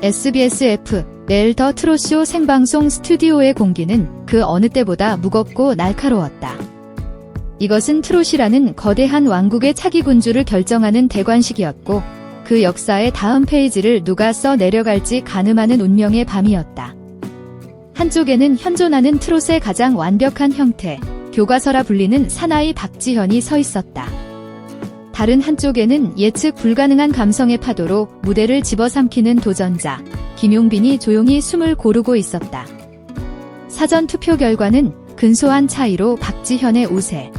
SBSF 매일 더 트롯쇼 생방송 스튜디오의 공기는 그 어느 때보다 무겁고 날카로웠다. 이것은 트롯이라는 거대한 왕국의 차기 군주를 결정하는 대관식이었고 그 역사의 다음 페이지를 누가 써 내려갈지 가늠하는 운명의 밤이었다. 한쪽에는 현존하는 트롯의 가장 완벽한 형태, 교과서라 불리는 사나이 박지현이 서 있었다. 다른 한쪽에는 예측 불가능한 감성의 파도로 무대를 집어삼키는 도전자, 김용빈이 조용히 숨을 고르고 있었다. 사전 투표 결과는 근소한 차이로 박지현의 우세.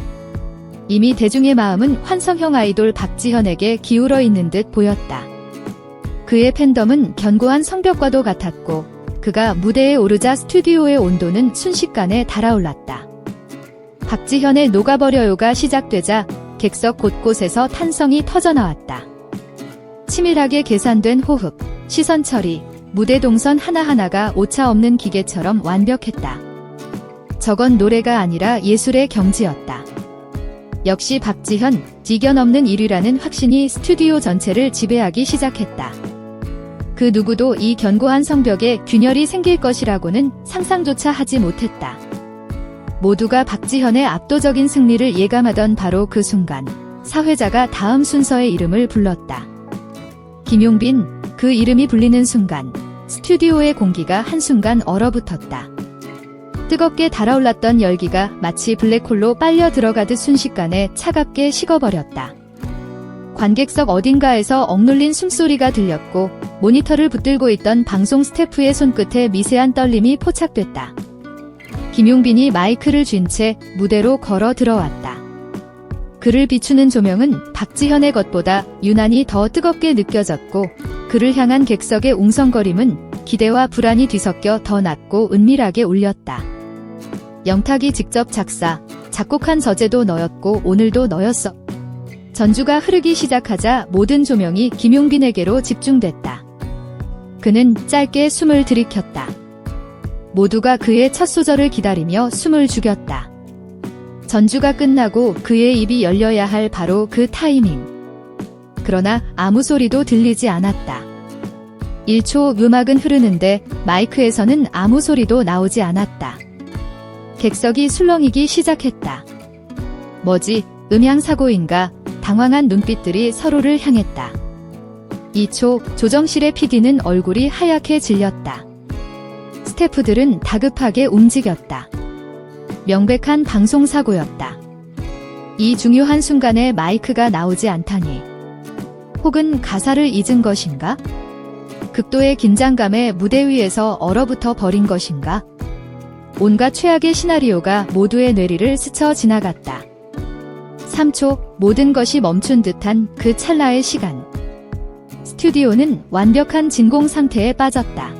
이미 대중의 마음은 환성형 아이돌 박지현에게 기울어 있는 듯 보였다. 그의 팬덤은 견고한 성벽과도 같았고, 그가 무대에 오르자 스튜디오의 온도는 순식간에 달아올랐다. 박지현의 녹아버려요가 시작되자 객석 곳곳에서 탄성이 터져나왔다. 치밀하게 계산된 호흡, 시선 처리, 무대 동선 하나하나가 오차 없는 기계처럼 완벽했다. 저건 노래가 아니라 예술의 경지였다. 역시 박지현, 지견 없는 1위라는 확신이 스튜디오 전체를 지배하기 시작했다. 그 누구도 이 견고한 성벽에 균열이 생길 것이라고는 상상조차 하지 못했다. 모두가 박지현의 압도적인 승리를 예감하던 바로 그 순간, 사회자가 다음 순서의 이름을 불렀다. 김용빈, 그 이름이 불리는 순간, 스튜디오의 공기가 한순간 얼어붙었다. 뜨겁게 달아올랐던 열기가 마치 블랙홀로 빨려 들어가듯 순식간에 차갑게 식어버렸다. 관객석 어딘가에서 억눌린 숨소리가 들렸고 모니터를 붙들고 있던 방송 스태프의 손끝에 미세한 떨림이 포착됐다. 김용빈이 마이크를 쥔 채 무대로 걸어 들어왔다. 그를 비추는 조명은 박지현의 것보다 유난히 더 뜨겁게 느껴졌고 그를 향한 객석의 웅성거림은 기대와 불안이 뒤섞여 더 낮고 은밀하게 울렸다. 영탁이 직접 작사, 작곡한 저제도 너였고 오늘도 너였어. 전주가 흐르기 시작하자 모든 조명이 김용빈에게로 집중됐다. 그는 짧게 숨을 들이켰다. 모두가 그의 첫 소절을 기다리며 숨을 죽였다. 전주가 끝나고 그의 입이 열려야 할 바로 그 타이밍. 그러나 아무 소리도 들리지 않았다. 1초 음악은 흐르는데 마이크에서는 아무 소리도 나오지 않았다. 객석이 술렁이기 시작했다. 뭐지, 음향사고인가, 당황한 눈빛들이 서로를 향했다. 2초, 조정실의 PD는 얼굴이 하얗게 질렸다. 스태프들은 다급하게 움직였다. 명백한 방송사고였다. 이 중요한 순간에 마이크가 나오지 않다니. 혹은 가사를 잊은 것인가? 극도의 긴장감에 무대 위에서 얼어붙어 버린 것인가? 온갖 최악의 시나리오가 모두의 뇌리를 스쳐 지나갔다. 3초 모든 것이 멈춘 듯한 그 찰나의 시간. 스튜디오는 완벽한 진공 상태에 빠졌다.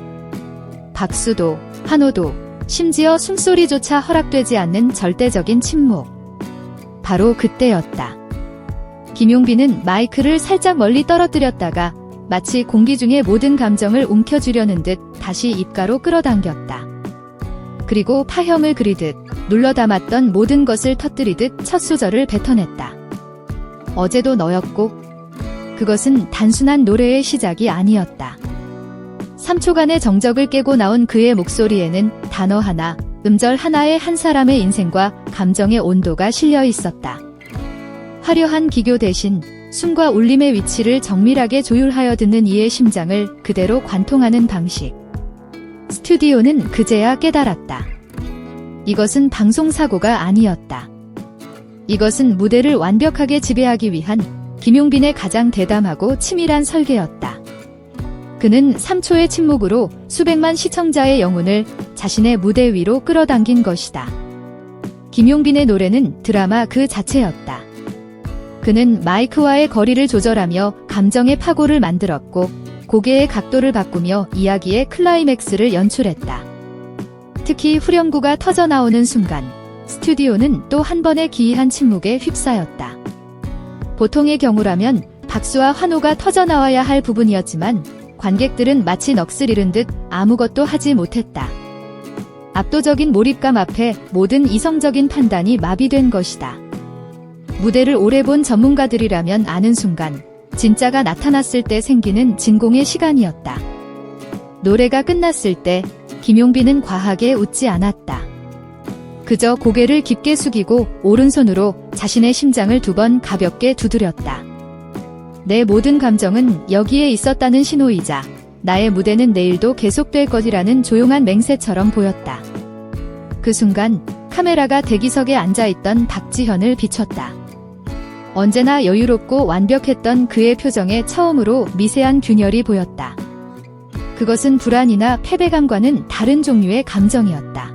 박수도, 환호도, 심지어 숨소리조차 허락되지 않는 절대적인 침묵. 바로 그때였다. 김용빈은 마이크를 살짝 멀리 떨어뜨렸다가 마치 공기 중의 모든 감정을 움켜쥐려는 듯 다시 입가로 끌어당겼다. 그리고 파형을 그리듯 눌러 담았던 모든 것을 터뜨리듯 첫 소절을 뱉어냈다. 어제도 너였고, 그것은 단순한 노래의 시작이 아니었다. 3초간의 정적을 깨고 나온 그의 목소리에는 단어 하나, 음절 하나의 한 사람의 인생과 감정의 온도가 실려 있었다. 화려한 기교 대신 숨과 울림의 위치를 정밀하게 조율하여 듣는 이의 심장을 그대로 관통하는 방식. 스튜디오는 그제야 깨달았다. 이것은 방송사고가 아니었다. 이것은 무대를 완벽하게 지배하기 위한 김용빈의 가장 대담하고 치밀한 설계였다. 그는 3초의 침묵으로 수백만 시청자의 영혼을 자신의 무대 위로 끌어당긴 것이다. 김용빈의 노래는 드라마 그 자체였다. 그는 마이크와의 거리를 조절하며 감정의 파고를 만들었고 고개의 각도를 바꾸며 이야기의 클라이맥스를 연출했다. 특히 후렴구가 터져나오는 순간 스튜디오는 또 한 번의 기이한 침묵에 휩싸였다. 보통의 경우라면 박수와 환호가 터져나와야 할 부분이었지만 관객들은 마치 넋을 잃은 듯 아무것도 하지 못했다. 압도적인 몰입감 앞에 모든 이성적인 판단이 마비된 것이다. 무대를 오래 본 전문가들이라면 아는 순간 진짜가 나타났을 때 생기는 진공의 시간이었다. 노래가 끝났을 때 김용빈은 과하게 웃지 않았다. 그저 고개를 깊게 숙이고 오른손으로 자신의 심장을 두 번 가볍게 두드렸다. 내 모든 감정은 여기에 있었다는 신호이자 나의 무대는 내일도 계속될 것이라는 조용한 맹세처럼 보였다. 그 순간 카메라가 대기석에 앉아있던 박지현을 비췄다. 언제나 여유롭고 완벽했던 그의 표정에 처음으로 미세한 균열이 보였다. 그것은 불안이나 패배감과는 다른 종류의 감정이었다.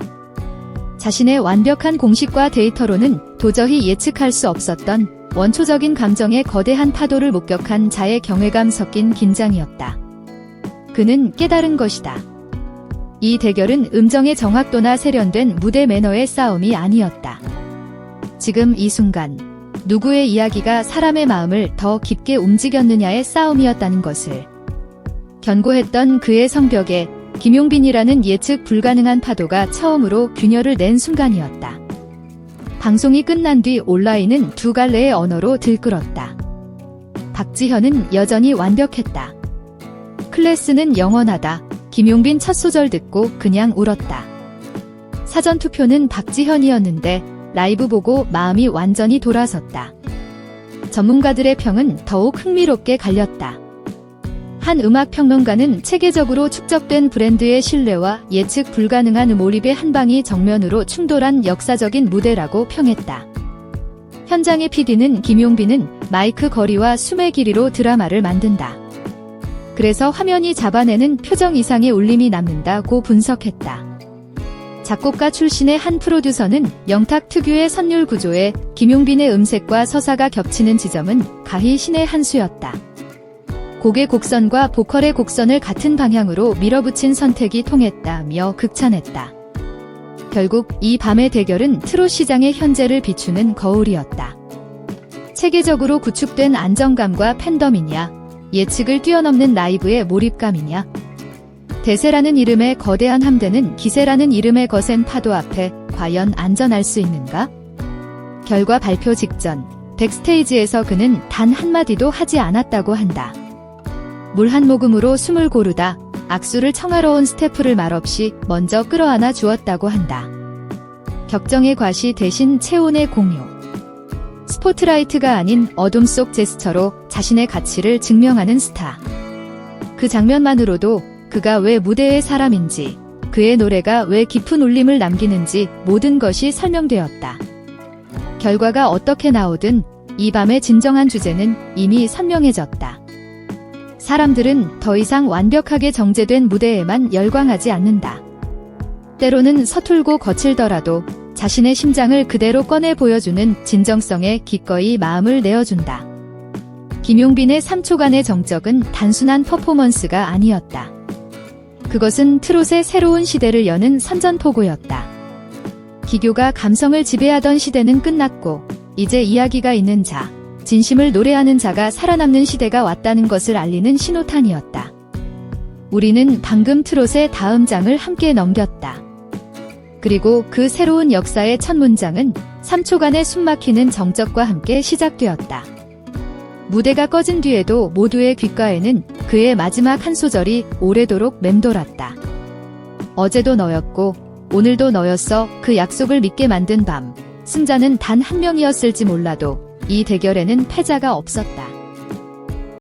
자신의 완벽한 공식과 데이터로는 도저히 예측할 수 없었던 원초적인 감정의 거대한 파도를 목격한 자의 경외감 섞인 긴장이었다. 그는 깨달은 것이다. 이 대결은 음정의 정확도나 세련된 무대 매너의 싸움이 아니었다. 지금 이 순간 누구의 이야기가 사람의 마음을 더 깊게 움직였느냐의 싸움이었다는 것을 견고했던 그의 성벽에 김용빈이라는 예측 불가능한 파도가 처음으로 균열을 낸 순간이었다. 방송이 끝난 뒤 온라인은 두 갈래의 언어로 들끓었다. 박지현은 여전히 완벽했다. 클래스는 영원하다. 김용빈 첫 소절 듣고 그냥 울었다. 사전 투표는 박지현이었는데 라이브 보고 마음이 완전히 돌아섰다. 전문가들의 평은 더욱 흥미롭게 갈렸다. 한 음악 평론가는 체계적으로 축적된 브랜드의 신뢰와 예측 불가능한 몰입의 한 방이 정면으로 충돌한 역사적인 무대라고 평했다. 현장의 PD는 김용빈은 마이크 거리와 숨의 길이로 드라마를 만든다. 그래서 화면이 잡아내는 표정 이상의 울림이 남는다고 분석했다. 작곡가 출신의 한 프로듀서는 영탁 특유의 선율 구조에 김용빈의 음색과 서사가 겹치는 지점은 가히 신의 한 수였다. 곡의 곡선과 보컬의 곡선을 같은 방향으로 밀어붙인 선택이 통했다며 극찬했다. 결국 이 밤의 대결은 트롯 시장의 현재를 비추는 거울이었다. 체계적으로 구축된 안정감과 팬덤이냐, 예측을 뛰어넘는 라이브의 몰입감이냐. 대세라는 이름의 거대한 함대는 기세라는 이름의 거센 파도 앞에 과연 안전할 수 있는가? 결과 발표 직전, 백스테이지에서 그는 단 한마디도 하지 않았다고 한다. 물 한 모금으로 숨을 고르다 악수를 청하러 온 스태프를 말없이 먼저 끌어안아 주었다고 한다. 격정의 과시 대신 체온의 공유. 스포트라이트가 아닌 어둠 속 제스처로 자신의 가치를 증명하는 스타. 그 장면만으로도 그가 왜 무대의 사람인지, 그의 노래가 왜 깊은 울림을 남기는지 모든 것이 설명되었다. 결과가 어떻게 나오든 이 밤의 진정한 주제는 이미 선명해졌다. 사람들은 더 이상 완벽하게 정제된 무대에만 열광하지 않는다. 때로는 서툴고 거칠더라도 자신의 심장을 그대로 꺼내 보여주는 진정성에 기꺼이 마음을 내어준다. 김용빈의 3초간의 정적은 단순한 퍼포먼스가 아니었다. 그것은 트롯의 새로운 시대를 여는 선전포고였다. 기교가 감성을 지배하던 시대는 끝났고, 이제 이야기가 있는 자, 진심을 노래하는 자가 살아남는 시대가 왔다는 것을 알리는 신호탄이었다. 우리는 방금 트롯의 다음 장을 함께 넘겼다. 그리고 그 새로운 역사의 첫 문장은 3초간의 숨막히는 정적과 함께 시작되었다. 무대가 꺼진 뒤에도 모두의 귓가에는 그의 마지막 한 소절이 오래도록 맴돌았다. 어제도 너였고, 오늘도 너였어 그 약속을 믿게 만든 밤. 승자는 단 한 명이었을지 몰라도 이 대결에는 패자가 없었다.